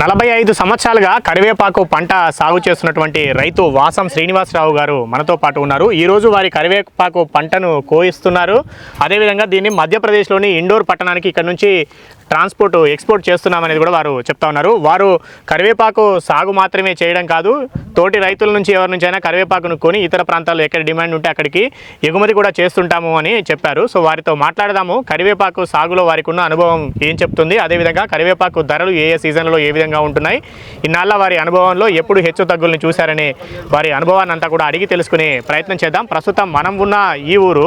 నలభై ఐదు సంవత్సరాలుగా కరివేపాకు పంట సాగు చేస్తున్నటువంటి రైతు వాసం శ్రీనివాసరావు గారు మనతో పాటు ఉన్నారు. ఈరోజు వారి కరివేపాకు పంటను కోయిస్తున్నారు. అదేవిధంగా దీన్ని మధ్యప్రదేశ్లోని ఇండోర్ పట్టణానికి ఇక్కడ నుంచి ట్రాన్స్పోర్ట్ ఎక్స్పోర్ట్ చేస్తున్నామనేది కూడా వారు చెప్తా ఉన్నారు. వారు కరివేపాకు సాగు మాత్రమే చేయడం కాదు తోటి రైతుల నుంచి ఎవరి నుంచి అయినా కరివేపాకును కొని ఇతర ప్రాంతాల్లో ఎక్కడ డిమాండ్ ఉంటే అక్కడికి ఎగుమతి కూడా చేస్తుంటాము అని చెప్పారు. సో వారితో మాట్లాడదాము. కరివేపాకు సాగులో వారికి ఉన్న అనుభవం ఏం చెప్తుంది? అదేవిధంగా కరివేపాకు ధరలు ఏ ఏ సీజన్లో ఏ విధంగా ఉంటున్నాయి? ఇన్నాళ్ళ వారి అనుభవంలో ఎప్పుడు హెచ్చు తగ్గుల్ని చూశారని వారి అనుభవాన్ని అంతా కూడా అడిగి తెలుసుకునే ప్రయత్నం చేద్దాం. ప్రస్తుతం మనం ఉన్న ఈ ఊరు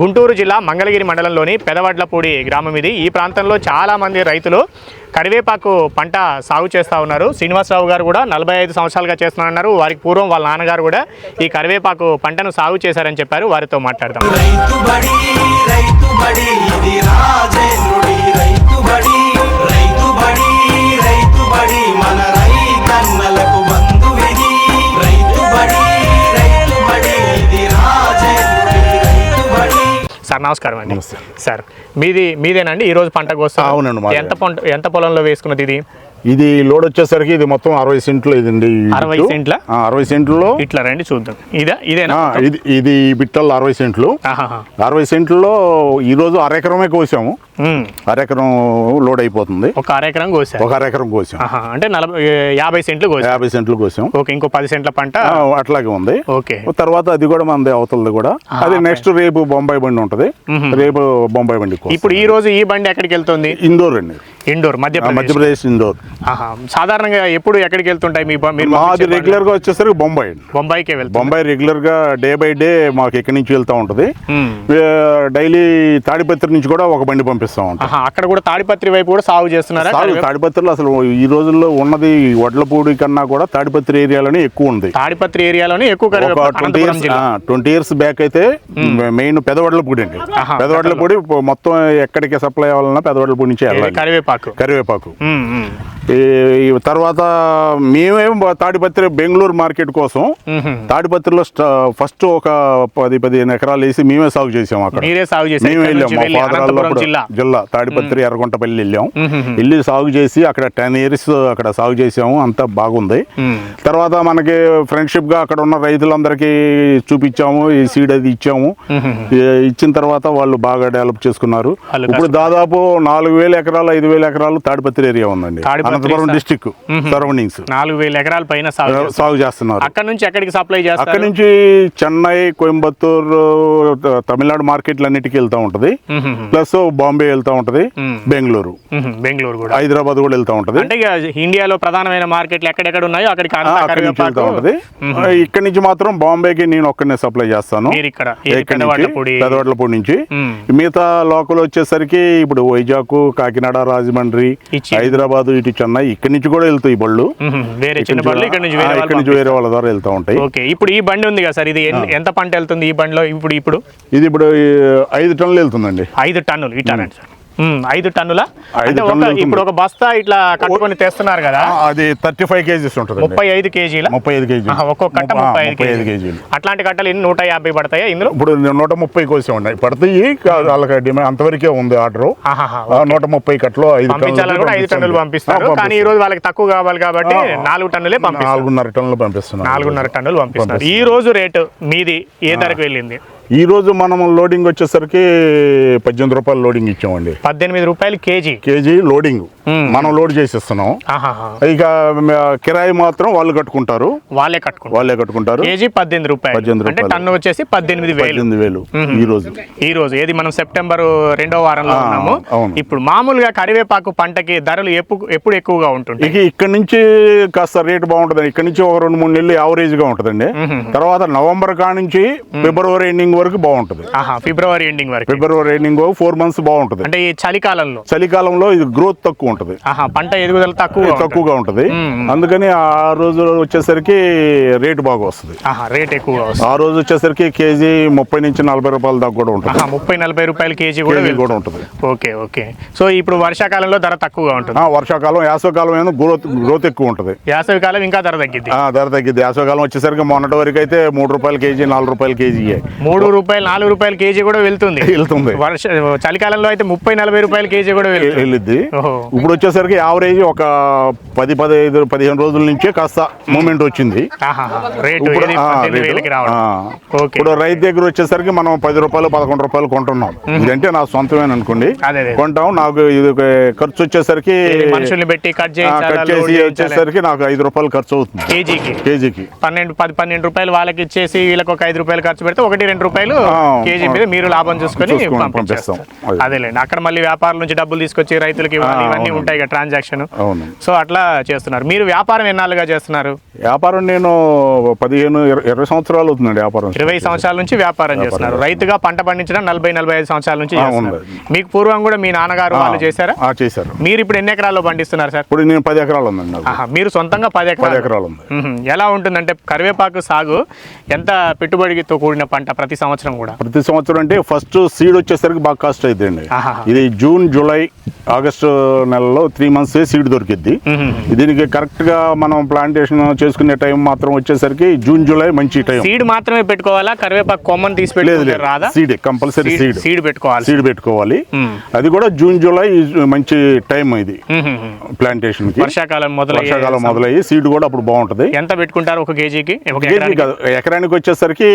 గుంటూరు జిల్లా మంగళగిరి మండలంలోని పెదవడ్లపూడి గ్రామం ఇది. ఈ ప్రాంతంలో చాలా మంది రైతులు కరివేపాకు పంట సాగు చేస్తూ ఉన్నారు. శ్రీనివాసరావు గారు కూడా నలభై ఐదు సంవత్సరాలుగా చేస్తున్నారన్నారు. వారికి పూర్వం వాళ్ళ నాన్నగారు కూడా ఈ కరివేపాకు పంటను సాగు చేశారని చెప్పారు. వారితో మాట్లాడదాం. రైతు బడి నమస్కారం అండి. సార్ మీది మీదేనండి ఈ రోజు పంట కోసం అవునండి. ఎంత పంట ఎంత పొలంలో వేసుకున్నది ఇది ఇది లోడ్ వచ్చేసరికి ఇది మొత్తం అరవై సెంట్లు ఇదండి ఈ అరవై. సెంట్ల? అరవై సెంట్లో ఇట్లా రండి చూద్దాం. ఇదా? ఇదేనా ఇది ఇది బిట్టల్లో అరవై సెంట్లు. అరవై సెంట్లలో ఈ రోజు అరెకరమే కోసాము. అరెకరం లోడ్ అయిపోతుంది. ఒక అరెకరం కోసారు. ఒక అరెకరం కోసాం. అంటే నలభై యాభై సెంట్లు కోసారు యాభై సెంట్లు కోసాం. ఓకే ఇంకో పది సెంట్ల పంట? అట్లాగే ఉంది. ఓకే. తర్వాత అది కూడా మనది అవతలది కూడా. అది నెక్స్ట్ రేపు బొంబాయి బండి ఉంటది. రేపు బొంబాయి బండి. ఇప్పుడు ఈ రోజు ఈ బండి ఎక్కడికి వెళ్తుంది ఇండోర్ అండి. ఇండోర్ మధ్యప్రదేశ్. మధ్యప్రదేశ్ ఇండోర్. సాధారణంగా ఎప్పుడు ఎక్కడికి వెళ్తుంటాయి మీ మాది? రెగ్యులర్గా వచ్చేసరికి బొంబాయి బొంబాయికే వెళ్తాం బొంబాయి రెగ్యులర్గా డే బై డే మాకు ఎక్కడి నుంచి వెళ్తా ఉంటది. డైలీ తాడిపత్రి నుంచి కూడా ఒక బండి పంపిస్తా ఉంటాం. అక్కడ కూడా తాడిపత్రి వైపు కూడా సాగు చేస్తున్నారా? తాడిపత్రిలో అసలు ఈ రోజుల్లో ఉన్నది వడ్లపూడి కన్నా కూడా తాడిపత్రి ఏరియాలోనే ఎక్కువ ఉంది. తాడిపత్రి ఏరియాలోనే ఎక్కువ twenty years twenty years back అయితే మెయిన్ పెదవడ్లపూడి అండి. పెదవడ్లపూడి మొత్తం ఎక్కడికి సప్లై అవ్వాలన్నా పెదవడ్లపూడి నుంచి వెళ్ళాలి. కరివేపాకు. కరివేపాకు. ఈ- తర్వాత మేమేం తాడిపత్రి బెంగళూరు మార్కెట్ కోసం. తాడిపత్రిలో ఫస్ట్ ఒక పది పదిహేను ఎకరాలు వేసి మేమే సాగు చేసాం అక్కడ. మేము వెళ్ళాం. మా జిల్లా. తాడిపత్రి ఎర్రగుంటపల్లి వెళ్ళాం. వెళ్ళి సాగు చేసి అక్కడ టెన్ ఇయర్స్ అక్కడ సాగు చేసాము. అంతా బాగుంది. తర్వాత మనకి ఫ్రెండ్షిప్గా అక్కడ ఉన్న రైతులందరికీ చూపించాము. ఈ సీడ్ అది ఇచ్చాము. ఇచ్చిన తర్వాత వాళ్ళు బాగా డెవలప్ చేసుకున్నారు. ఇప్పుడు దాదాపు నాలుగు వేల ఎకరాలు ఐదు వేల ఎకరాలు తాడిపత్రి ఏరియా ఉందండి. Anantapuram district surroundings. నాలుగు వేల ఎకరాల పైన సాగు చేస్తున్నారు. అక్కడ నుంచి ఎక్కడికి సప్లై అక్కడ చేస్తారు నుంచి చెన్నై కోయంబత్తూరు తమిళనాడు మార్కెట్లు అన్నిటికీ వెళ్తా ఉంటది. ప్లస్ బాంబే వెళ్తా ఉంటది బెంగళూరు. బెంగళూరు కూడా. హైదరాబాద్ కూడా వెళ్తా ఉంటది. అంటే ఇండియాలో ప్రధానమైన మార్కెట్లు ఎక్కడెక్కడ ఉన్నాయో అక్కడికి అక్కడి నుంచి వెళ్తా ఉంటది. ఇక్కడ నుంచి మాత్రం బాంబేకి నేను ఒక్కనే సప్లై చేస్తాను. పెదవడ్లపూడి. నుంచి. మిగతా లోకల్ వచ్చేసరికి ఇప్పుడు వైజాగ్ కాకినాడ రాజమండ్రి హైదరాబాద్ ఇటు చెన్నై ఇక్కడి నుంచి కూడా వెళ్తాయి బళ్ళు. వేరే చిన్న ఇక్కడి బళ్ళు ఇక్కడ నుంచి వేరే వాళ్ళు ఇక్కడి నుంచి వేరే వాళ్ళ ద్వారా వెళ్తా ఉంటాయి. ఓకే. ఇప్పుడు ఈ బండి ఉంది కదా సార్ ఇది ఎంత పంట వెళ్తుంది ఈ బండిలో ఇప్పుడు ఇప్పుడు? ఇది ఇప్పుడు ఐదు టన్నులు వెళ్తుందండి. ఐదు టన్నులు ఇటారండి సార్. ఐదు టన్నుల. అంటే ఒక. ఇప్పుడు ఒక బస్తా ఇట్లా కట్టుకొని తెస్తున్నారు కదా. అది థర్టీ ఫైవ్ కేజీస్ ఉంటుంది ముప్పై ఐదు కేజీల? ముప్పై ఐదు ఆహా, ఒక్కొక్క కట్ట ముప్ప- ఐదు కేజీలు. అట్లాంటి కట్టలు ఎన్ని? నూట యాభై పడతాయా ఇందులో? ఇప్పుడు నూట ముప్పై కోసి ఉన్నాయి. పడతాయి వాళ్ళకి డిమాండ్ అంతవరకే ఉంది ఆర్డర్. నూట ముప్పై కట్టలో ఐదు పంపించాలని కూడా ఐదు టన్నులు పంపిస్తారు కానీ ఈ రోజు వాళ్ళకి తక్కువ కావాలి కాబట్టి నాలుగు టన్నులే పంపిస్తారు నాలుగున్నర టన్నులు పంపిస్తున్నాం నాలుగున్నర టన్నులు పంపిస్తారు ఈ రోజు రేటు మీది ఏ ధరకు వెళ్ళింది? ఈ రోజు మనం లోడింగ్ వచ్చేసరికి పద్దెనిమిది రూపాయలు లోడింగ్ ఇచ్చామండి. పద్దెనిమిది రూపాయలు కేజీ. కేజీ లోడింగ్ మనం లోడ్ చేసేస్తున్నాం. ఇక కిరాయి మాత్రం వాళ్ళు కట్టుకుంటారు. వాళ్ళే కట్టుకుంటారు. వాళ్ళే కట్టుకుంటారు. కేజీ పద్దెనిమిది రూపాయలు. పద్దెనిమిది రూపాయలు. టన్ను వచ్చేసి పద్దెనిమిది వేలు. పద్దెనిమిది వేలు ఈ రోజు. ఈ రోజు. ఏది మనం సెప్టెంబర్ రెండో వారంలో ఉన్నాము. ఇప్పుడు మామూలుగా కరివేపాకు పంటకి ధరలు ఎప్పుడు ఎప్పుడు ఎక్కువగా ఉంటుంటాయి. ఇక ఇక్కడ నుంచి కాస్త రేట్ బాగుంటుంది ఇక్కడ నుంచి ఒక రెండు మూడు నెలలు యావరేజ్గా ఉంటుందండి తర్వాత నవంబర్ కా నుంచి ఫిబ్రవరి ఎండింగ్ వరకు బాగుంటుంది. ఫిబ్రవరి ఎండింగ్ వరకు. ఫిబ్రవరి ఎండింగ్ ఫోర్ మంత్స్ బాగుంటుంది. అంటే ఈ చలికాలంలో? చలికాలంలో ఇది గ్రోత్ తక్కువ ఉంటుంది. పంట ఎదుగుదల తక్కువ తక్కువగా ఉంటుంది. అందుకని ఆ రోజు వచ్చేసరికి రేటు బాగా వస్తుంది. రేట్ వస్తుంది. ఆ రోజు వచ్చేసరికి కేజీ ముప్పై నుంచి నలభై రూపాయల దాకా కూడా ఉంటుంది. ముప్పై నలభై రూపాయల కేజీ కూడా. కూడా ఉంటుంది. Okay okay. సో ఇప్పుడు వర్షాకాలంలో ధర తక్కువగా ఉంటుంది. వర్షాకాలం యాసవకాలం ఏమో గ్రోత్ గ్రోత్ ఎక్కువ ఉంటుంది. వేసవి కాలం ఇంకా ధర తగ్గిద్ది. ఆ, ధర తగ్గిద్ది. యాసవకాలం వచ్చేసరికి మొన్నటి వరకు అయితే మూడు రూపాయల కేజీ నాలుగు రూపాయల కేజీ మూడు మూడు రూపాయలు నాలుగు రూపాయలు కేజీ కూడా వెళ్తుంది. వెళ్తుంది. వర్ష చలికాలంలో అయితే ముప్పై నలభై రూపాయల కేజీ కూడా వెళ్తుంది. వెళ్ళిద్ది. ఇప్పుడు వచ్చేసరికి యావరేజ్ ఒక పది పదిహేను పదిహేను రోజుల నుంచే కాస్త మూమెంట్ వచ్చింది. ఇప్పుడు రైతు దగ్గర వచ్చేసరికి మనం పది రూపాయలు పదకొండు రూపాయలు కొంటున్నాం. ఇదంటే నా సొంతమే అనుకోండి. కొంటాం. నాకు ఇది ఖర్చు వచ్చేసరికి మనుషుల్ని పెట్టి కట్ చేసి? వచ్చేసరికి నాకు ఐదు రూపాయలు ఖర్చు అవుతుంది. కేజీకి? కేజీకి. పన్నెండు పది పన్నెండు రూపాయలు వాళ్ళకి ఇచ్చేసి వీళ్ళకి ఒక ఐదు రూపాయలు ఖర్చు పెడితే ఒకటి రెండు రూపాయలు కేజీ మీద మీరు లాభం చూసుకొని పంపిస్తాం. అదే. అదేలేండి. అక్కడ మళ్ళీ వ్యాపారం నుంచి డబ్బులు తీసుకొచ్చి రైతులకి ఇవన్నీ. ఉంటాయి కదా ట్రాన్సాక్షన్. సో అట్లా చేస్తున్నారు. మీరు వ్యాపారం ఎన్నాళ్ళుగా చేస్తున్నారు? వ్యాపారం నేను పదిహేను ఇర- ఇరవై సంవత్సరాలు అవుతుందండి వ్యాపారం ఇరవై సంవత్సరాల నుంచి వ్యాపారం చేస్తున్నారు. రైతుగా పంట పండించడం నలభై నలభై ఐదు సంవత్సరాల నుంచి. మీకు పూర్వం కూడా మీ నాన్నగారు వాళ్ళు చేశారా? చేశారు. మీరు ఇప్పుడు ఎన్ని ఎకరాల్లో పండిస్తున్నారు సార్? ఇప్పుడు నేను పది ఎకరాలు ఉందండి మీరు సొంతంగా పది ఎకరాలు. ఎకరాలు ఉంది. మ్మ్. ఎలా ఉంటుందంటే కరివేపాకు సాగు ఎంత పెట్టుబడితో కూడిన పంట ప్రతి సంవత్సరం కూడా. ప్రతి సంవత్సరం అంటే ఫస్ట్ సీడ్ వచ్చేసరికి బాగా కాస్ట్ అవుతుందండి. ఇది జూన్ జూలై ఆగస్టు నెలలో త్రీ మంత్స్ సీడ్ దొరికిద్ది. దీనికి కరెక్ట్గా మనం ప్లాంటేషన్ చేసుకునే టైం మాత్రం వచ్చేసరికి జూన్ జూలై మంచి టైం సీడ్ మాత్రమే పెట్టుకోవాలా? కరివేపాకు కొమ్మని తీసి రాదా? సీడ్ కంపల్సరీ సీడ్ సీడ్ పెట్టుకోవాలి. సీడ్ పెట్టుకోవాలి. అది కూడా జూన్ జూలై మంచి టైం ఇది. ప్లాంటేషన్ వర్షాకాలం మొదలయ్యే వర్షాకాలం మొదలయ్యి సీడ్ కూడా అప్పుడు బాగుంటది. ఎంత పెట్టుకుంటారు ఒక కేజీకి? ఎకరానికి వచ్చేసరికి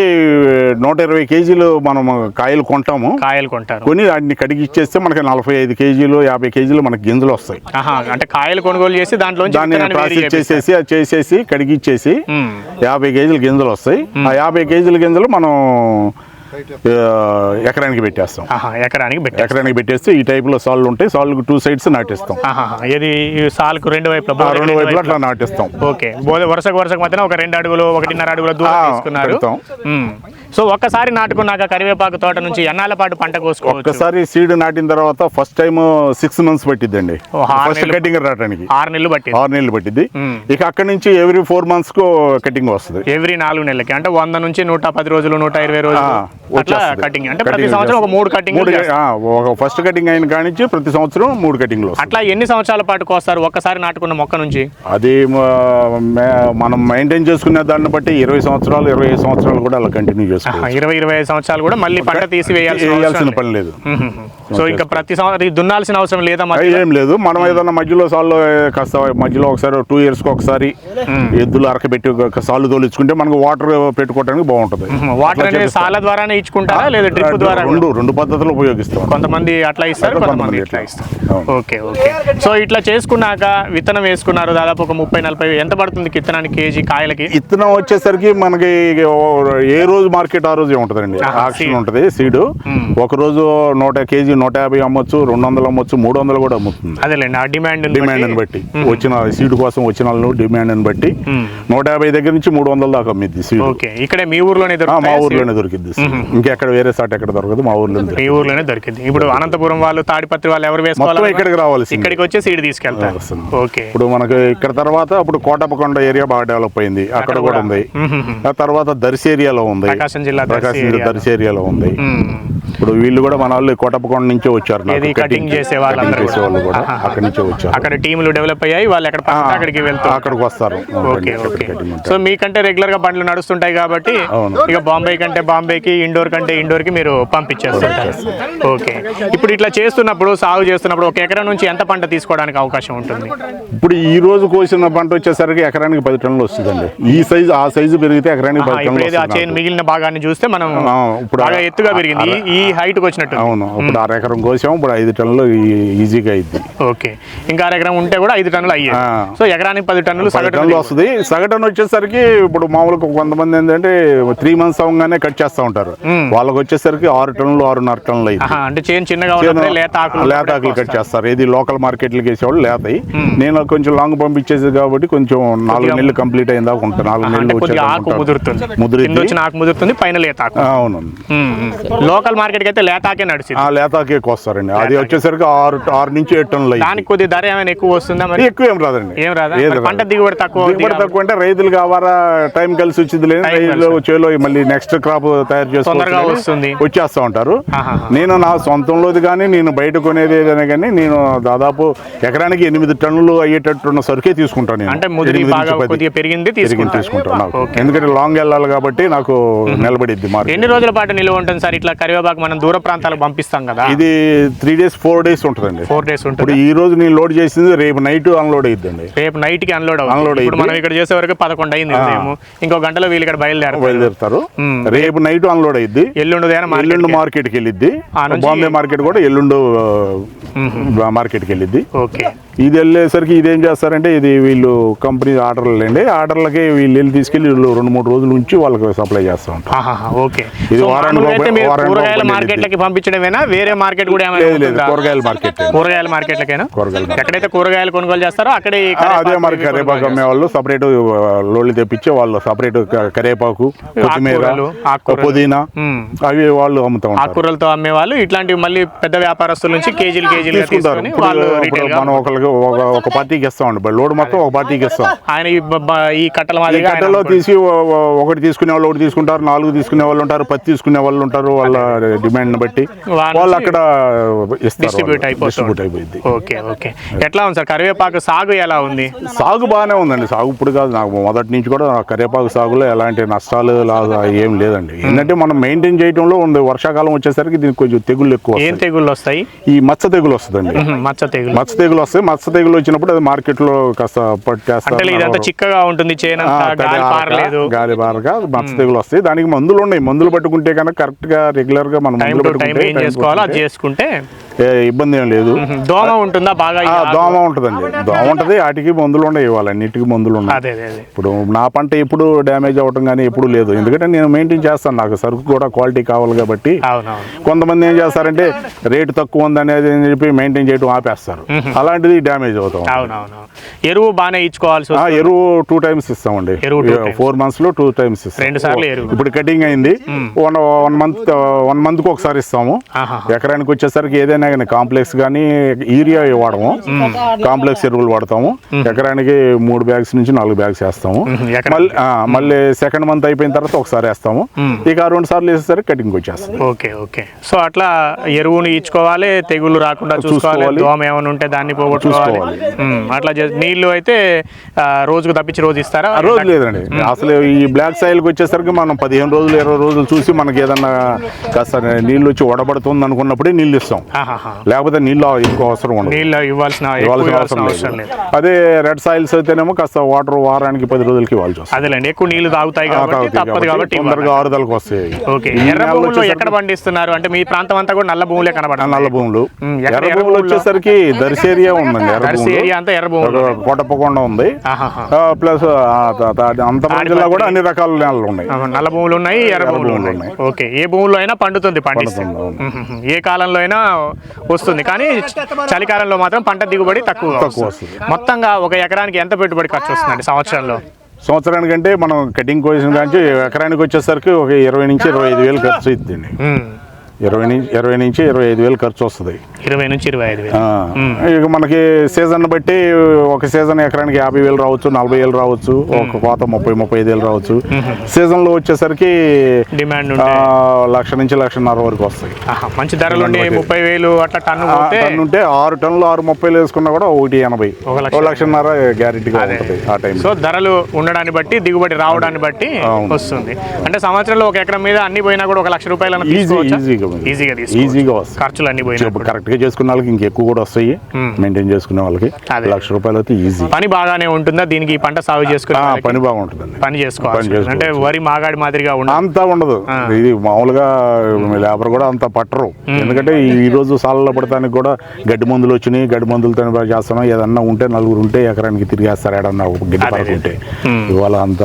నూట ఇరవై కేజీలు మనం కాయలు కొంటాము. కాయలు కొంటారు. కొని వాటిని కడిగి ఇచ్చేస్తే మనకి నలభై ఐదు కేజీలు యాభై కేజీలు మనకి గింజలు వస్తాయి. అంటే కాయలు కొనుగోలు చేసి దాంట్లో దాన్ని ప్రాసెస్ చేసేసి అది చేసేసి కడిగి ఇచ్చేసి యాభై కేజీల గింజలు వస్తాయి. ఆ యాభై కేజీల గింజలు మనం ఎకరానికి పెట్టేస్తాం. ఎకరానికి ఎకరానికి పెట్టేస్తే ఈ టైప్లో సాల్లు ఉంటాయి. సాల్లు టూ సైడ్స్ నాటేస్తాం. ఇది సాలుకు రెండు వైపులా బోధకు రెండు వైపులా వైపులా. అట్లా నాటేస్తాం. ఓకే. వరుసకు వరుసకు మధ్యన ఒక రెండు అడుగులు ఒకటిన్నర అడుగుల దూరం తీసుకున్నారు. సో ఒక్కసారి నాటుకున్నాక కరివేపాకు తోట నుంచి ఎన్నాళ్ళ పాటు పంట కోసుకోవచ్చు? ఒక్కసారి సీడ్ నాటిన తర్వాత ఫస్ట్ టైం సిక్స్ మంత్స్ పట్టిద్దండి. ఫస్ట్. కటింగ్ రావడానికి ఆరు నెలలు పట్టింది. ఆరు నెలలు పట్టింది. ఇక అక్కడి నుంచి ఎవ్రీ ఫోర్ మంత్స్కు కటింగ్ వస్తుంది. ఎవ్రీ నాలుగు నెలలకి. అంటే వంద నుంచి నూట పది రోజులు నూట ఇరవై రోజులు అట్లా. కటింగ్ అంటే ప్రతి సంవత్సరం ఒక మూడు కటింగ్ ఒక ఫస్ట్ కటింగ్ అయిన కాడి నుంచి ప్రతి సంవత్సరం మూడు కటింగ్లు అట్లా ఎన్ని సంవత్సరాల పాటు కోస్తారు ఒక్కసారి నాటుకున్న మొక్క నుంచి? అది మనం మెయింటైన్ చేసుకునే దాన్ని బట్టి ఇరవై సంవత్సరాలు ఇరవై సంవత్సరాలు కూడా అలా కంటిన్యూ ఆహా, చేసుకోవచ్చు ఇరవై ఇరవై ఐదు సంవత్సరాలు కూడా మళ్ళీ పంట తీసి వేయాల్సిన అవసరం వేయాల్సిన లేదు. పని లేదు. సో ఇంకా ప్రతి సంవత్సరం దున్నాల్సిన అవసరం లేదా ఏం లేదు మనం ఏదైనా మధ్యలో సార్లు కాస్త మధ్యలో ఒకసారి టూ ఇయర్స్కి ఒకసారి ఎద్దులు అరకబెట్టి సార్లు తోలించుకుంటే మనకు వాటర్ పెట్టుకోవడానికి బాగుంటుంది వాటర్ అనేది. సాల ద్వారానే ఇచ్చుకుంటారా లేదా డ్రిప్ రెండు- ద్వారా? రెండు రెండు పద్ధతులు ఉపయోగిస్తాం కొంతమంది అట్లా ఇస్తారు కొంతమంది ఇట్లా. ఇస్తారు. ఓకే ఓకే సో ఇట్లా చేసుకున్నాక విత్తనం వేసుకున్నారు దాదాపు ఒక ముప్పై నలభై ఎంత పడుతుంది విత్తనానికి కేజీ కాయలకి ఇత్తనం వచ్చేసరికి మనకి ఏ రోజు మార్కెట్ ఆ రోజే ఉంటుందండి ఆక్షన్. ఉంటుంది సీడ్. ఒక రోజు నూట కేజీ నూట యాభై అమ్మొచ్చు రెండు వందలు అమ్మొచ్చు మూడు వందలు కూడా అమ్ముతుంది. అదేలేండి ఆ డిమాండ్ డిమాండ్ బట్టి. వచ్చిన సీడ్ కోసం వచ్చిన వాళ్ళు డిమాండ్ బట్టి నూట యాభై దగ్గర నుంచి మూడు వందల దాకా అమ్మిద్ది సీడ్. ఓకే ఇక్కడే మీ ఊర్లోనే మా ఊర్లోనే దొరికిద్ది. ఇంకెక్కడ వేరే సాట్ ఎక్కడ దొరకదు మా ఊర్లో మీ ఊర్లోనే దొరికింది ఇప్పుడు అనంతపురం వాళ్ళు తాడిపత్రి వాళ్ళు ఎవరు వేసుకోవాలి ఇక్కడికి రావాల్సిందే. ఇక్కడికి వచ్చి సీడ్ తీసుకెళ్తారు. ఓకే. ఇప్పుడు మనకి ఇక్కడ తర్వాత ఇప్పుడు కోటపకొండ ఏరియా బాగా డెవలప్ అయింది. అక్కడ కూడా. ఉంది. ఆ తర్వాత దర్శి ఏరియాలో ఉంది. ప్రకాశం జిల్లా ప్రకాశం. దర్శి ఏరియాలో ఉంది. ఇప్పుడు వీళ్ళు కూడా మన వాళ్ళు కోటపకొండ నుంచే వచ్చారు. ఏది కటింగ్ చేసే వాళ్ళు కూడా. అక్కడి నుంచే వచ్చారు అక్కడ టీములు డెవలప్ అయ్యాయి వాళ్ళు ఎక్కడ అక్కడికి వెళ్తారు అక్కడికి వస్తారు ఓకే ఓకే. సో మీకంటే రెగ్యులర్గా బండ్లు నడుస్తుంటాయి కాబట్టి. ఇక బాంబే కంటే బాంబేకి ఇండోర్ కంటే ఇండోర్కి మీరు పంపించేస్తుంటారు ఓకే ఇప్పుడు ఇట్లా చేస్తున్నప్పుడు సాగు చేస్తున్నప్పుడు ఒక ఎకరం నుంచి ఎంత పంట తీసుకోవడానికి అవకాశం ఉంటుంది ఇప్పుడు ఈ రోజు కోసిన పంట వచ్చేసరికి ఎకరానికి పది టన్నులు వస్తుందండి ఈ సైజు ఆ సైజు పెరిగితే ఎకరానికి పది టన్నులు. మిగిలిన భాగాన్ని చూస్తే మనం ఇప్పుడు బాగా ఎత్తుగా పెరిగింది ఈ హైట్ వచ్చినట్టు అవును. ఇప్పుడు అర ఎకరం కోసాం ఇప్పుడు ఐదు టన్నులు ఈజీగా అయింది. ఓకే. ఇంకా అర ఎకరం ఉంటే కూడా ఐదు టన్నులు అయ్యాయి. సో ఎకరానికి పది టన్నులు సగటు వస్తుంది. సగటున వచ్చేసరికి ఇప్పుడు మామూలుగా కొంతమంది ఏంటంటే త్రీ మంత్స్ అవగానే కట్ చేస్తూ ఉంటారు. వాళ్ళకి వచ్చేసరికి ఆరు టన్నులు ఆరున్నర టన్నులు ఆహా, అంటే చేను చిన్నగా లేత ఆకులు కట్. చేస్తారు. ఇది లోకల్ మార్కెట్లకి వేసేవాళ్ళు లేతాయి నేను కొంచెం లాంగ్ పంపించేది కాబట్టి కొంచెం నాలుగు నెలలు కంప్లీట్ అయిందా ఉంటాయి నాలుగు నెలలు. ముదురుతుంది. ముదురుతుంది పైన లేత అవును లోకల్ మార్కెట్ మార్కెట్కి అయితే లేతాకే నడిచింది. ఆ లేతాకే కోస్తారండి. అది వచ్చేసరికి ఆరు ఆరు నుంచి ఏడు టన్నులు. దానికి కొద్ది ధర ఏమైనా ఎక్కువ వస్తుందా మరి? ఎక్కువ ఏం రాదండి ఏం రాదా. పంట దిగుబడి తక్కువ దిగుబడి తక్కువ అంటే రైతులు కావాలా టైం కలిసి వచ్చింది లేదు. రైతులు చేలో మళ్ళీ నెక్స్ట్ క్రాప్ తయారు కానీ వస్తుంది. వచ్చేస్తా ఉంటారు. నేను నా సొంతంలోది కానీ నేను బయట కొనేది ఏదైనా కానీ నేను దాదాపు ఎకరానికి ఎనిమిది టన్నులు అయ్యేటట్టున్న సరుకే తీసుకుంటాను అంటే పెరిగింది తీసుకుంటాను. ఎందుకంటే లాంగ్ వెళ్ళాలి కాబట్టి నాకు నిలబడిద్ది మార్కెట్ ఎన్ని రోజుల పాటు నిల్వ ఉంటుంది సార్ ఇట్లా కరివేపాకు మనం దూర ప్రాంతాలకు పంపిస్తాం కదా. ఇది త్రీ డేస్ ఫోర్ డేస్ ఉంటుందండి. ఫోర్ డేస్ ఉంటుంది? ఈ రోజు నేను లోడ్ చేసింది రేపు నైట్ అన్లోడ్ అయ్యిద్దండి రేపు నైట్కి అన్లోడ్ అవుతుంది Unload ఇప్పుడు. మనం ఇక్కడ చేసే వరకు పదకొండు అయింది ఉదయం ఇంకో గంటలో వీళ్ళు ఇక్కడ బయలుదేరు బయలుదేరుతారు. రేపు నైట్ అన్లోడ్ అయ్యిద్ది ఎల్లుండి ఎల్లుండి మార్కెట్కి వెళ్ళిద్ది. బాంబే మార్కెట్ కూడా ఎల్లుండు మార్కెట్కి వెళ్ళిద్ది. ఓకే. ఇది వెళ్ళేసరికి ఇదేం చేస్తారంటే ఇది వీళ్ళు కంపెనీ ఆర్డర్లు అండి. ఆర్డర్లకి వీళ్ళు వెళ్ళి తీసుకెళ్ళి వీళ్ళు రెండు మూడు రోజుల నుంచి వాళ్ళకి సప్లై చేస్తూ ఉంటారు. ఓకే. ఇది కూరగాయల మార్కెట్లకి పంపించడమేనా? వేరే మార్కెట్ కూడా ఏమైనా లేదు? కూరగాయల మార్కెట్. కూరగాయల మార్కెట్లకేనా? కూరగాయల. ఎక్కడైతే కూరగాయలు కొనుగోలు చేస్తారో అక్కడే అదే మరి కరేపాకు అమ్మే వాళ్ళు సపరేట్ లోళ్ళు తెప్పించి వాళ్ళు సపరేట్ కరేపాకు కొత్తిమీర. పుదీనా. అవి వాళ్ళు అమ్ముతూ ఉంటారు. ఆకుకూరలతో అమ్మే వాళ్ళు ఇట్లాంటివి మళ్ళీ పెద్ద వ్యాపారస్తుల నుంచి కేజీలు కేజీలు తీసుకుంటారు. మనం ఒకరికి ఒక ఒక పార్టీకి ఇస్తామండి లోడ్ మొత్తం ఒక పార్టీకి ఇస్తాం. ఆయన ఈ బ- బ- ఈ కట్టల ఈ మాదిరిగా ఆయన కట్టలో. తీసి ఒకటి తీసుకునే వాళ్ళు ఒకటి తీసుకుంటారు నాలుగు తీసుకునే వాళ్ళు ఉంటారు పత్తి తీసుకునే వాళ్ళు ఉంటారు వాళ్ళ డిమాండ్ బట్టి వాళ్ళ అక్కడ ఇస్తారు డిస్ట్రిబ్యూట్ అయిపోతుంది డిస్ట్రిబ్యూట్ అయిపోయింది. Okay okay. ఎట్లా ఉంది సార్? కరివేపాకు సాగు ఎలా ఉంది? సాగు బాగానే ఉందండి. సాగు ఇప్పుడు కాదు నాకు మొదటి నుంచి కూడా కరివేపాకు సాగులో ఎలాంటి నష్టాలు లాగా ఏం లేదండి. ఏంటంటే మనం మెయింటైన్ చేయడంలో ఉంది. వర్షాకాలం వచ్చేసరికి దీనికి కొంచెం తెగుళ్ళు ఎక్కువ ఏం వస్తాయి. తెగుళ్ళు వస్తాయి? ఈ మచ్చ తెగులు వస్తుందండి. మచ్చ తెగులు మచ్చ తెగులు వస్తాయి మచ్చ తెగులు వచ్చినప్పుడు అది మార్కెట్లో కాస్త పట్టేస్తారు అంటే ఇదంతా చిక్కగా ఉంటుంది గాలి బారక మచ్చ తెగులు వస్తాయి. దానికి మందులు ఉన్నాయి. మందులు పట్టుకుంటే కనుక కరెక్ట్గా రెగ్యులర్గా మనం మందులు పట్టుకుంటే చేసుకుంటే ఇబ్బంది ఏం లేదు. దోమ ఉంటుందా బాగా? దోమ ఉంటుందండి. దోమ ఉంటది వాటికి మందులు ఉన్నాయి ఇవాళ అన్నిటికీ మందులు ఉన్నాయి అదే అదే అదే. ఇప్పుడు నా పంట ఎప్పుడు డ్యామేజ్ అవ్వటం కానీ ఎప్పుడు లేదు. ఎందుకంటే నేను మెయింటైన్ చేస్తాను నాకు సరుకు కూడా క్వాలిటీ కావాలి కాబట్టి. కొంతమంది ఏం చేస్తారంటే రేటు తక్కువ ఉంది అనేది అని చెప్పి మెయింటైన్ చేయడం ఆపేస్తారు. అలాంటిది డ్యామేజ్ అవుతాం ఎరువు బాగానే ఇచ్చుకోవాల్సి ఎరువు టూ టైమ్స్ ఇస్తామండి. ఫోర్ మంత్స్లో టూ టైమ్స్ ఇస్తాం. రెండు సార్లు ఎరువు. ఇప్పుడు కటింగ్ అయింది. వన్ వన్ మంత్ వన్ మంత్కి ఒకసారి ఇస్తాము. ఎకరానికి వచ్చేసరికి ఏదైనా కానీ కాంప్లెక్స్ కానీ యూరియా వాడము. కాంప్లెక్స్ ఎరువులు వాడతాము. ఎకరానికి మూడు బ్యాగ్స్ నుంచి నాలుగు బ్యాగ్స్ వేస్తాము. మళ్ళీ మళ్ళీ సెకండ్ మంత్ అయిపోయిన తర్వాత ఒకసారి వేస్తాము. ఇక రెండు సార్లు వేసేసరికి కటింగ్ వచ్చేస్తాం ఓకే ఓకే. సో అట్లా ఎరువుని ఇచ్చుకోవాలి తెగుళ్ళు రాకుండా చూసుకోవాలి. దోమ ఏమైనా ఉంటే దాన్ని పోగొట్టుకోవాలి. అట్లా నీళ్ళు అయితే రోజుకు తప్పించి రోజు ఇస్తారా? రోజు లేదండి. అసలు ఈ బ్లాక్ సాయిల్కి వచ్చేసరికి మనం పదిహేను రోజులు ఇరవై రోజులు చూసి మనకి ఏదన్నా కాస్త నీళ్ళు వచ్చి వడబడుతుంది అనుకున్నప్పుడే నీళ్ళు ఇస్తాం. లేకపోతే నీళ్ళు ఎక్కువ అవసరం ఉండదు. నీళ్ళు ఇవ్వాల్సిన అవసరం లేదు. అదే రెడ్ సాయిల్స్ అయితేనేమో కాస్త వాటర్ వారానికి పది రోజులకి ఇవ్వాల్సి వస్తుంది. అదేలేండి ఎక్కువ నీళ్ళు తాగుతాయి కాబట్టి కాబట్టి తప్పదు కాబట్టి తొందరగా. ఆరుదలకు వస్తాయి. ఓకే ఎర్ర ఎక్కడ పండిస్తున్నారు? అంటే మీ ప్రాంతం అంతా కూడా నల్ల భూములే కనబడాలి నల్ల భూములు. ఎర్ర భూములు? వచ్చేసరికి దర్శి ఏరియా ఉందండి ఎర్ర ఏరియా అంతా ఎర్ర భూములు ఒక కోటప్పకొండ ఉంది. ప్లస్ అంతమంది జిల్లా కూడా అన్ని రకాల నేలలు ఉన్నాయి. నల్ల భూములు ఉన్నాయి ఎర్ర భూములు ఉన్నాయి. ఓకే ఏ భూముల్లో అయినా పండుతుంది పండుతుంది. ఏ కాలంలో అయినా వస్తుంది కానీ చలికాలంలో మాత్రం పంట దిగుబడి తక్కువ తక్కువ వస్తుంది. మొత్తంగా ఒక ఎకరానికి ఎంత పెట్టుబడి ఖర్చు వస్తుందండి సంవత్సరంలో సంవత్సరానికంటే మనం కటింగ్ కోసిన కానీ ఎకరానికి వచ్చేసరికి ఒక ఇరవై నుంచి ఇరవై ఐదు వేలు ఖర్చు అవుతుంది. ఇరవై నుంచి ఇరవై నుంచి ఇరవై ఐదు వేలు ఖర్చు వస్తుంది. ఇరవై నుంచి ఇరవై ఐదు వేలు. ఇక మనకి సీజన్ బట్టి ఒక సీజన్ ఎకరానికి యాభై వేలు రావచ్చు నలభై వేలు రావచ్చు ఒక కోత ముప్పై ముప్పై ఐదు వేలు రావచ్చు. సీజన్లో వచ్చేసరికి డిమాండ్ లక్ష నుంచి లక్షన్నర వరకు వస్తాయి. మంచి ధరలు ముప్పై వేలు అట్లా టన్ను ఉంటే ఆరు టన్నులు ఆరు ముప్పైలు వేసుకున్నా కూడా ఒకటి ఎనభై. ఒక లక్ష. ఒక లక్షన్నర గ్యారెంటీగా ఉంటుంది ఆ టైం సో ధరలు ఉండడాన్ని బట్టి దిగుబడి రావడాన్ని బట్టి. వస్తుంది. అంటే సంవత్సరంలో ఒక ఎకరం మీద అన్ని పోయినా కూడా ఒక లక్ష రూపాయలు ఈజీ ఈజీగా ఈజీగా వస్తాయి ఖర్చులు అన్ని పోయినా ఇప్పుడు కరెక్ట్గా చేసుకున్న వాళ్ళకి ఇంకెక్కువ కూడా వస్తాయి. మెయింటైన్ చేసుకునే వాళ్ళకి. లక్ష రూపాయలు అయితే ఈజీ పని బాగానే ఉంటుందా? దీనికి పంట సాగు చేసుకునే? పని బాగుంటుందండి. పని చేసుకోవాలి. అంటే వరి మాగాడి మాదిరిగా ఉండదు. అంతా ఉండదు. ఇది మామూలుగా లేబర్ కూడా అంత పట్టరు. ఎందుకంటే ఈ- రోజు సాలలో పడటానికి కూడా గడ్డి మందులు వచ్చినాయి గడ్డి మందులతో చేస్తున్నాం ఏదన్నా ఉంటే నలుగురు ఉంటే ఎకరానికి తిరిగేస్తారు. ఏడన్నా గడ్డి ఉంటే. అదే. ఇవాళ అంత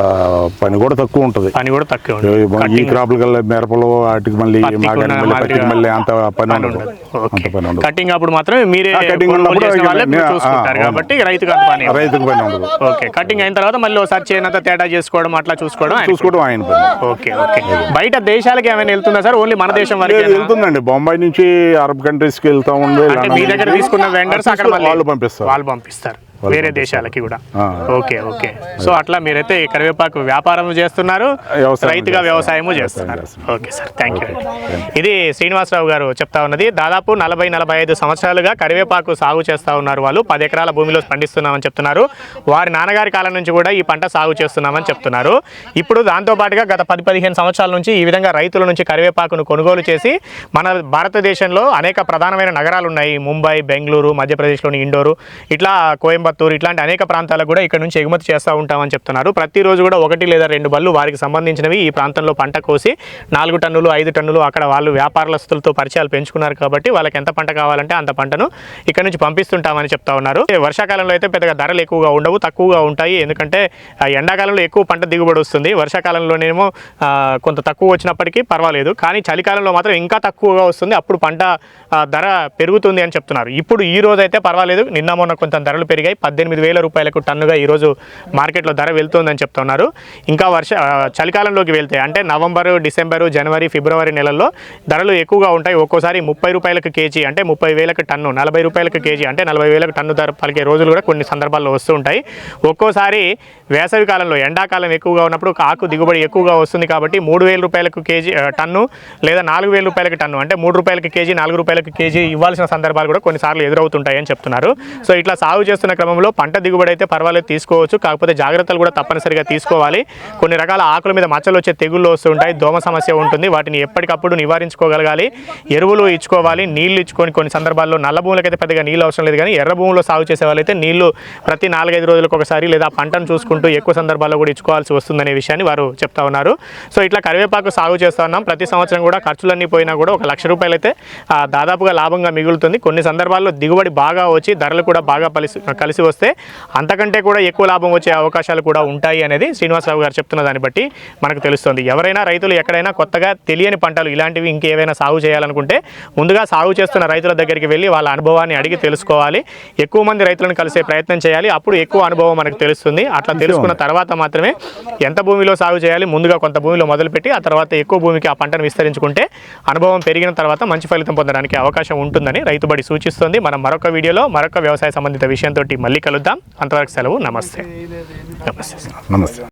పని కూడా తక్కువ ఉంటుంది. పని కూడా తక్కువ ఈ క్రాప్ల కల్లా మిరపలు వాటికి మళ్ళీ మళ్ళీ మళ్ళీ అంత పని అంత పని ఉండదు. కటింగ్ అప్పుడు మాత్రం మీరే ఆ, చూసుకుంటారు. కాబట్టి రైతుకు అంత పని రైతుకు పని ఉండదు. ఓకే. కటింగ్ అయిన తర్వాత మళ్ళీ ఒకసారి చేయనంత తేడా చేసుకోవడం అట్లా చూసుకోవడం చూసుకోవడం ఆయన పని. Okay okay. బయట దేశాలకి ఏమైనా వెళ్తుందా సార్? ఓన్లీ మన దేశం వరకు వెళ్తుందండి. బొంబాయి నుంచి అరబ్ కంట్రీస్కి వెళ్తా అంటే మీ దగ్గర తీసుకున్న వెండర్స్ అక్కడ వాళ్ళు పంపిస్తారు. వాళ్ళు పంపిస్తారు. వేరే దేశాలకి కూడా. Okay okay. సో అట్లా మీరైతే కరివేపాకు వ్యాపారం చేస్తున్నారు రైతుగా. వ్యవసాయము వ్యవసాయం చేస్తున్నారు. చేస్తున్నాం. Okay sir. థ్యాంక్ యూ ఇది శ్రీనివాసరావు గారు చెప్తా ఉన్నది. దాదాపు నలభై నలభై ఐదు సంవత్సరాలుగా కరివేపాకు సాగు చేస్తా ఉన్నారు వాళ్ళు. పది ఎకరాల భూమిలో పండిస్తున్నామని చెప్తున్నారు. వారి నాన్నగారి కాలం నుంచి కూడా ఈ పంట సాగు చేస్తున్నామని చెప్తున్నారు. ఇప్పుడు దాంతో పాటుగా గత పది పదిహేను సంవత్సరాల నుంచి ఈ విధంగా రైతుల నుంచి కరివేపాకును కొనుగోలు చేసి మన భారతదేశంలో అనేక ప్రధానమైన నగరాలు ఉన్నాయి. ముంబై బెంగళూరు మధ్యప్రదేశ్లోని ఇండోరు. ఇట్లా కోయంబత్తూరు ఇట్లాంటి అనేక ప్రాంతాలకు కూడా ఇక్కడ నుంచి ఎగుమతి చేస్తూ ఉంటామని చెప్తున్నారు. ప్రతిరోజు కూడా ఒకటి లేదా రెండు బళ్ళు వారికి సంబంధించినవి ఈ ప్రాంతంలో పంట కోసి నాలుగు టన్నులు ఐదు టన్నులు అక్కడ వాళ్ళు వ్యాపారస్తులతో పరిచయాలు పెంచుకున్నారు కాబట్టి వాళ్ళకి ఎంత పంట కావాలంటే అంత పంటను ఇక్కడ నుంచి పంపిస్తుంటామని చెప్తా ఉన్నారు. వర్షాకాలంలో అయితే పెద్దగా ధరలు ఎక్కువగా ఉండవు తక్కువగా ఉంటాయి. ఎందుకంటే ఆ, ఎండాకాలంలో ఎక్కువ పంట దిగుబడి వస్తుంది. వర్షాకాలంలోనేమో కొంత తక్కువ వచ్చినప్పటికీ పర్వాలేదు. కానీ చలికాలంలో మాత్రం ఇంకా తక్కువగా వస్తుంది. అప్పుడు పంట ధర పెరుగుతుంది అని చెప్తున్నారు. ఇప్పుడు ఈ రోజు అయితే పర్వాలేదు. నిన్న మొన్న కొంత ధరలు పెరిగాయి. పద్దెనిమిది వేల రూపాయలకు టన్నుగా ఈరోజు మార్కెట్లో ధర వెళ్తుందని చెప్తున్నారు. ఇంకా వర్ష చలికాలంలోకి వెళ్తే అంటే నవంబరు డిసెంబరు జనవరి ఫిబ్రవరి నెలల్లో ధరలు ఎక్కువగా ఉంటాయి. ఒక్కోసారి ముప్పై రూపాయలకు కేజీ అంటే ముప్పై వేలకు టన్ను నలభై రూపాయలకు కేజీ అంటే నలభై వేలకు టన్ను ధర పలికే రోజులు కూడా కొన్ని సందర్భాల్లో వస్తూ ఉంటాయి. ఒక్కోసారి వేసవి కాలంలో ఎండాకాలం ఎక్కువగా ఉన్నప్పుడు ఆకు దిగుబడి ఎక్కువగా వస్తుంది కాబట్టి మూడు వేల రూపాయలకు కేజీ టన్ను లేదా నాలుగు వేల రూపాయలకు టన్ను అంటే మూడు రూపాయలకు కేజీ నాలుగు రూపాయలకు కేజీ ఇవ్వాల్సిన సందర్భాలు కూడా కొన్నిసార్లు ఎదురవుతుంటాయని చెప్తున్నారు. సో ఇట్లా సాగు చేస్తున్న క్రమంలో పంట దిగుబడి అయితే పర్వాలేదు తీసుకోవచ్చు. కాకపోతే జాగ్రత్తలు కూడా తప్పనిసరిగా తీసుకోవాలి. కొన్ని రకాల ఆకుల మీద మచ్చలు వచ్చే తెగుళ్ళు వస్తుంటాయి దోమ సమస్య ఉంటుంది. వాటిని ఎప్పటికప్పుడు నివారించుకోగలగాలి. ఎరువులు ఇచ్చుకోవాలి నీళ్ళు ఇచ్చుకొని కొన్ని సందర్భాల్లో నల్ల భూములకైతే పెద్దగా నీళ్ళు అవసరం లేదు. కానీ ఎర్ర భూములో సాగు చేసే వాళ్ళైతే నీళ్ళు ప్రతి నాలుగైదు రోజులకు ఒకసారి లేదా పంటను చూసుకుంటూ ఎక్కువ సందర్భాల్లో కూడా ఇచ్చుకోవాల్సి వస్తుందనే విషయాన్ని వారు చెప్తా ఉన్నారు. సో ఇట్లా కరివేపాకు సాగు చేస్తా ఉన్నాం. ప్రతి సంవత్సరం కూడా ఖర్చులన్నీ పోయినా కూడా ఒక లక్ష రూపాయలు అయితే దాదాపుగా లాభంగా మిగులుతుంది. కొన్ని సందర్భాల్లో దిగుబడి బాగా వచ్చి ధరలు కూడా బాగా కలిసి కలిసి వస్తే అంతకంటే కూడా ఎక్కువ లాభం వచ్చే అవకాశాలు కూడా ఉంటాయి అనేది శ్రీనివాసరావు గారు చెప్తున్న దాన్ని బట్టి మనకు తెలుస్తుంది. ఎవరైనా రైతులు ఎక్కడైనా కొత్తగా తెలియని పంటలు ఇలాంటివి ఇంకేవైనా సాగు చేయాలనుకుంటే ముందుగా సాగు చేస్తున్న రైతుల దగ్గరికి వెళ్ళి వాళ్ళ అనుభవాన్ని అడిగి తెలుసుకోవాలి. ఎక్కువ మంది రైతులను కలిసే ప్రయత్నం చేయాలి. అప్పుడు ఎక్కువ అనుభవం మనకు తెలుస్తుంది. అట్లా తెలుసుకున్న తర్వాత మాత్రమే ఎంత భూమిలో సాగు చేయాలి ముందుగా కొంత భూమిలో మొదలుపెట్టి ఆ తర్వాత ఎక్కువ భూమికి ఆ పంటను విస్తరించుకుంటే అనుభవం పెరిగిన తర్వాత మంచి ఫలితం పొందడానికి అవకాశం ఉంటుందని రైతుబడి సూచిస్తుంది. మనం మరొక వీడియోలో మరొక వ్యవసాయ సంబంధిత విషయంతో మళ్ళీ కలుద్దాం. అంతవరకు సెలవు. నమస్తే. నమస్తే. నమస్తే.